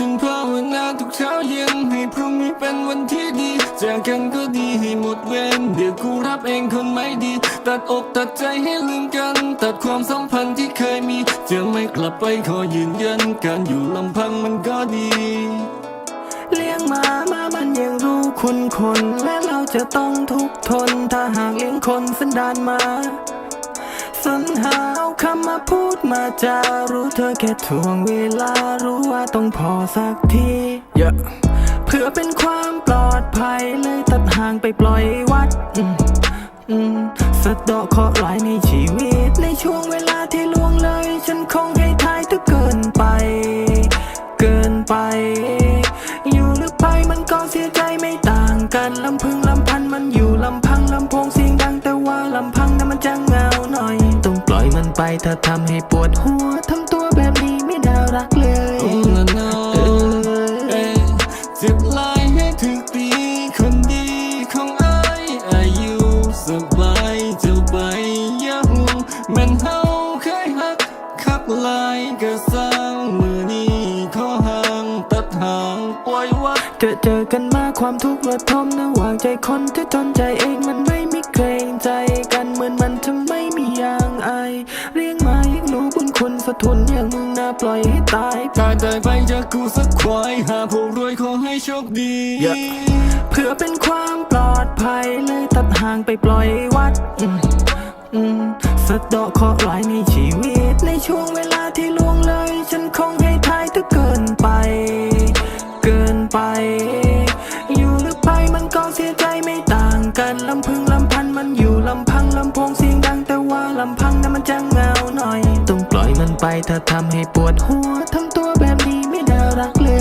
ฉันภาวนาทุกเช้าเย็นให้พรุ่งนี้เป็นวันที่ดีเจอกันก็ดีให้หมดเวรเดี๋ยวกูรับเองคนไม่ดี ตัดอกตัดใจให้ลืมกัน ตัดความสัมพันธ์ที่เคยมี จะไม่กลับไปขอยืนยัน การอยู่ลำพังมันก็ดี เลี้ยงหมามามันยังรู้คุณคน และเราจะต้องทุกข์ทน ถ้าหากเลี้ยงคนสันดานมา สรรหาเอาคำมาพูดมาจารู้เธอแค่ทวงเวลารู้ว่าต้องพอสักทีเยอะเพื่อเป็นความปลอดภัยเลยตัดห่างไปปล่อยวัดอืมอืมสะเดาะเคราะห์ร้ายในชีวิต ในช่วงเวลาที่ล่วงเลย ฉันคงให้ทายทุกเกินไป เกินไป อยู่หรือไปมันก็เสียใจไม่ต่างกันลำพึงลำพัน ถ้าทำให้ปวดหัวทำตัวแบบนี้ไม่น่ารักเลยโอ้ละนเอ้ยเจ็บลายให้ถึกปีคนดีของไอ้ายอายุสบายเจ้าใบยาหูแม่นเฮาเคยหักคักหลายก็สร้างมือนี้ขอห่างตัดห่างปล่อยวัดเจอเจอกันมาความทุกข์ระทมนะวางใจคนที่ทนใจเองมันไม่มีเกรงใจกันเหมือนมันจะ สะทุนอย่างมึงน่าปล่อยให้ตายถ้าได้ไปจากกูสักควายหาผู้รวยขอให้โชคดีเพื่อเป็นความปลอดภัยเลยตัดห่างไปปล่อยวัดอืมอืมสะเดาะเคราะห์ร้ายในชีวิต ในช่วงเวลาที่ล่วงเลย ฉันคงให้ทายถ้าเกินไป เกินไป อยู่หรือไปมันก็เสียใจไม่ต่างกันลำพึง ไปถ้าทำให้ปวดหัวทำตัวแบบนี้ไม่น่ารักเลย